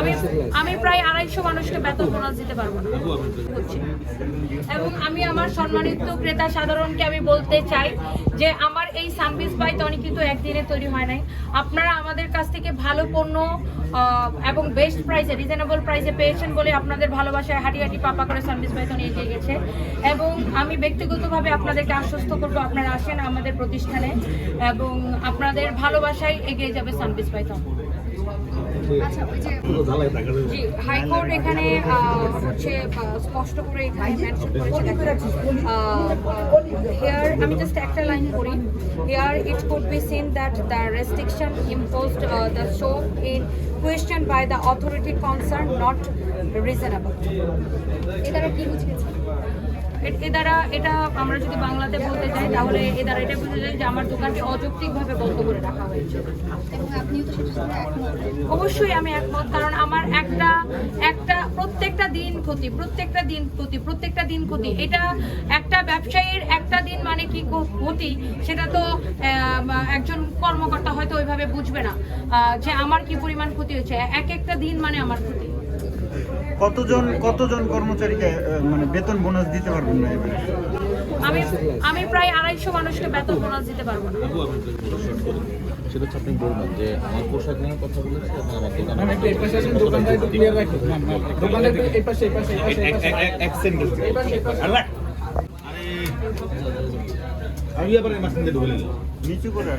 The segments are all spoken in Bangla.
আমি আমি প্রায় আড়াইশো মানুষকে বেতন বোনাস দিতে পারব না। এবং আমি আমার সম্মানিত ক্রেতা সাধারণকে আমি বলতে চাই যে আমার এই সার্ভিস বাই টনি কিন্তু একদিনে তৈরি হয় নাই। আপনারা আমাদের কাছ থেকে ভালো পণ্য এবং বেস্ট প্রাইসে রিজনেবল প্রাইসে পেয়েছেন বলে আপনাদের ভালোবাসায় হাঁটি হাঁটি পাপা করে সার্ভিস বাই টনি এগিয়ে গেছে। এবং আমি ব্যক্তিগতভাবে আপনাদেরকে আশ্বস্ত করব, আপনারা আসেন আমাদের প্রতিষ্ঠানে, এবং আপনাদের ভালোবাসায় এগিয়ে যাবে সার্ভিস বাই টনি আচ্ছা ওই যে হাইকোর্ট এখানে হচ্ছে স্পষ্ট করে হেয়ার আমি জাস্ট একটা লাইন পড়ি। Here it could be seen that the restriction imposed the show in question by the authority concern not reasonable এ দ্বারা কি বুঝিয়েছে? এ দ্বারা এটা আমরা যদি বাংলাতে বলতে চাই তাহলে এ দ্বারা এটা বুঝে যায় যে আমার দোকানটি অযৌক্তিকভাবে বন্ধ করে রাখা হয়েছে। অবশ্যই আমি একমত কারণ আমার একটা একটা প্রত্যেকটা দিন ক্ষতি প্রত্যেকটা দিন ক্ষতি প্রত্যেকটা দিন ক্ষতি। এটা একটা ব্যবসায়ীর একটা দিন মানে কি ক্ষতি সেটা তো একজন কর্মকর্তা হয়তো ওইভাবে বুঝবে না যে আমার কি পরিমাণ ক্ষতি হয়েছে। এক একটা দিন মানে আমার ক্ষতি। কতজন কতজন কর্মচারীকে মানে বেতন বোনাস দিতে পারবেন না এবারে? আমি আমি প্রায় আড়াইশো মানুষকে বেতন বোনাস দিতে পারব না। সেটা হচ্ছে আপনি বলবেন যে আমার পোশাক নিয়ে কথা বলেছি এখন আমার দোকান ম্যাম একটু এই পাশে আসুন দোকানটা একটু ক্লিয়ার রাখুন। ম্যাম ম্যাম দোকানটা এই পাশে এই পাশে এই পাশে এই পাশে আমি আবার ঢুকে নিচু করে।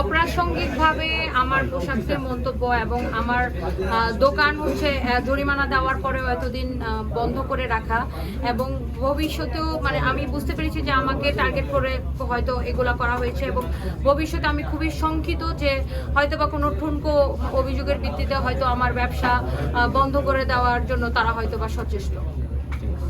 অপ্রাসঙ্গিকভাবে আমার পোশাকদের মন্তব্য এবং আমার দোকান হচ্ছে জরিমানা দেওয়ার পরেও এতদিন বন্ধ করে রাখা এবং ভবিষ্যতেও মানে আমি বুঝতে পেরেছি যে আমাকে টার্গেট করে হয়তো এগুলা করা হয়েছে এবং ভবিষ্যতে আমি খুবই শঙ্কিত যে হয়তো বা কোনো ঠুনকো অভিযোগের ভিত্তিতে হয়তো আমার ব্যবসা বন্ধ করে দেওয়ার জন্য তারা হয়তো বা সচেষ্ট।